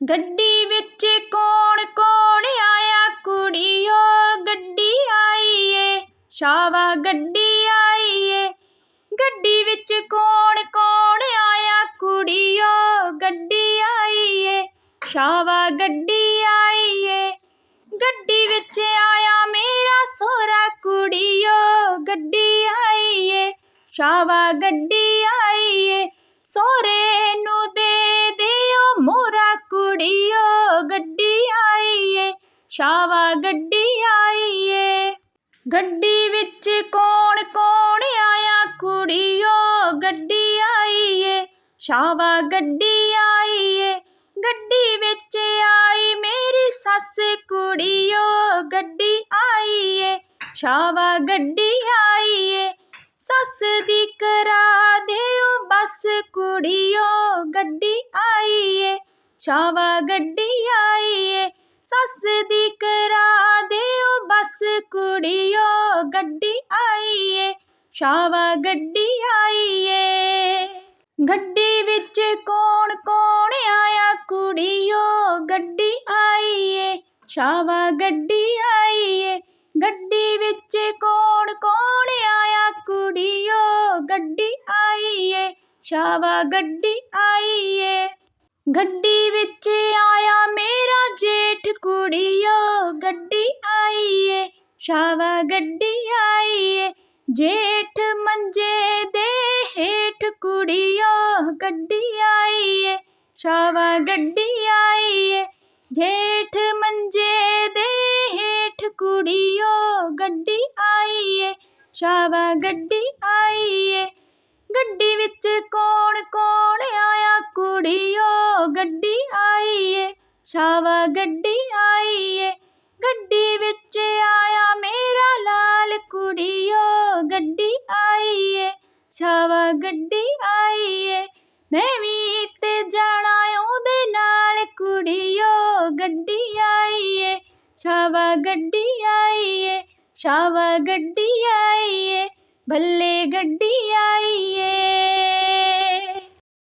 ਗੱਡੀ ਵਿੱਚ ਕੌਣ ਕੌਣ ਆਇਆ ਕੁੜੀਓ? ਗੱਡੀ ਆਈ ਏ ਸ਼ਾਵਾ ਗੱਡੀ ਆਈ ਏ ਗੱਡੀ ਵਿੱਚ ਕੌਣ ਕੌਣ ਆਇਆ ਕੁੜੀਓ? ਗੱਡੀ ਆਈ ਏ ਸ਼ਾਵਾ ਗੱਡੀ ਆਈ ਏ ਗੱਡੀ ਵਿੱਚ ਆਇਆ ਮੇਰਾ ਸੋਹਰਾ ਕੁੜੀਓ। ਗੱਡੀ ਆਈ ਏ ਸ਼ਾਵਾ ਗੱਡੀ ਆਈ ਏ ਸੋਹਰੇ ਨੂੰ ਦੇ ਕੁੜੀਓ ਗੱਡੀ ਆਈ ਏ ਸ਼ਾਵਾ ਗੱਡੀ ਆਈ ਏ ਗੱਡੀ ਵਿੱਚ ਕੌਣ ਕੌਣ ਆਇਆ ਕੁੜੀਓ, ਗੱਡੀ ਆਈ ਏ ਸ਼ਾਵਾ ਗੱਡੀ ਆਈ ਏ ਗੱਡੀ ਵਿੱਚ ਆਈ ਮੇਰੀ ਸੱਸ ਕੁੜੀਓ, ਗੱਡੀ ਆਈ ਏ ਸ਼ਾਵਾ ਗੱਡੀ ਆਈ ਏ ਸੱਸ ਦੀ ਕਰਾ ਦਿਓ ਬਸ ਕੁੜੀਓ ਗੱਡੀ ਏ ਗੱਡੀ ਆਈ ਏ ਸੱਸ ਦੀ ਕਰਾ ਦਿਓ, ਬਸ ਕੁੜੀਓ ਗੱਡੀ ਆਈ ਏ ਸ਼ਾਵਾ ਗੱਡੀ ਆਈ ਏ ਗੱਡੀ ਵਿੱਚ ਕੌਣ ਕੌਣ ਆਇਆ, ਕੁੜੀਓ ਗੱਡੀ ਆਈ ਏ ਸ਼ਾਵਾ ਗੱਡੀ ਆਈ ਏ ਗੱਡੀ ਵਿੱਚ ਕੌਣ ਕੌਣ ਆਇਆ, ਕੁੜੀਓ ਗੱਡੀ ਆਈ ਏ ਸ਼ਾਵਾ ਗੱਡੀ ਗੱਡੀ ਵਿੱਚ ਆਇਆ ਮੇਰਾ ਜੇਠ ਕੁੜੀਓ, ਗੱਡੀ ਆਈ ਏ ਸ਼ਾਵਾ ਗੱਡੀ ਆਈ ਏ ਜੇਠ ਮੰਜੇ ਦੇ ਹੇਠ ਕੁੜੀਓ, ਗੱਡੀ ਆਈ ਏ ਸ਼ਾਵਾ ਗੱਡੀ ਆਈ ਏ ਜੇਠ ਮੰਜੇ ਦੇ ਹੇਠ ਕੁੜੀਓ, ਗੱਡੀ ਆਈ ਏ ਸ਼ਾਵਾ ਗੱਡੀ ਸ਼ਾਵਾ ਗੱਡੀ ਆਈ ਏ ਗੱਡੀ ਵਿੱਚ ਆਇਆ ਮੇਰਾ ਲਾਲ ਕੁੜੀਓ, ਗੱਡੀ ਆਈ ਏ ਸ਼ਾਵਾ ਗੱਡੀ ਆਈ ਏ ਮੈਂ ਵੀ ਤੇ ਜਾਣਾ ਉਹਦੇ ਨਾਲ ਕੁੜੀਓ, ਗੱਡੀ ਆਈ ਏ ਸ਼ਾਵਾ ਗੱਡੀ ਆਈ ਏ ਸ਼ਾਵਾ ਗੱਡੀ ਆਈ ਏ ਬੱਲੇ ਗੱਡੀ ਆਈ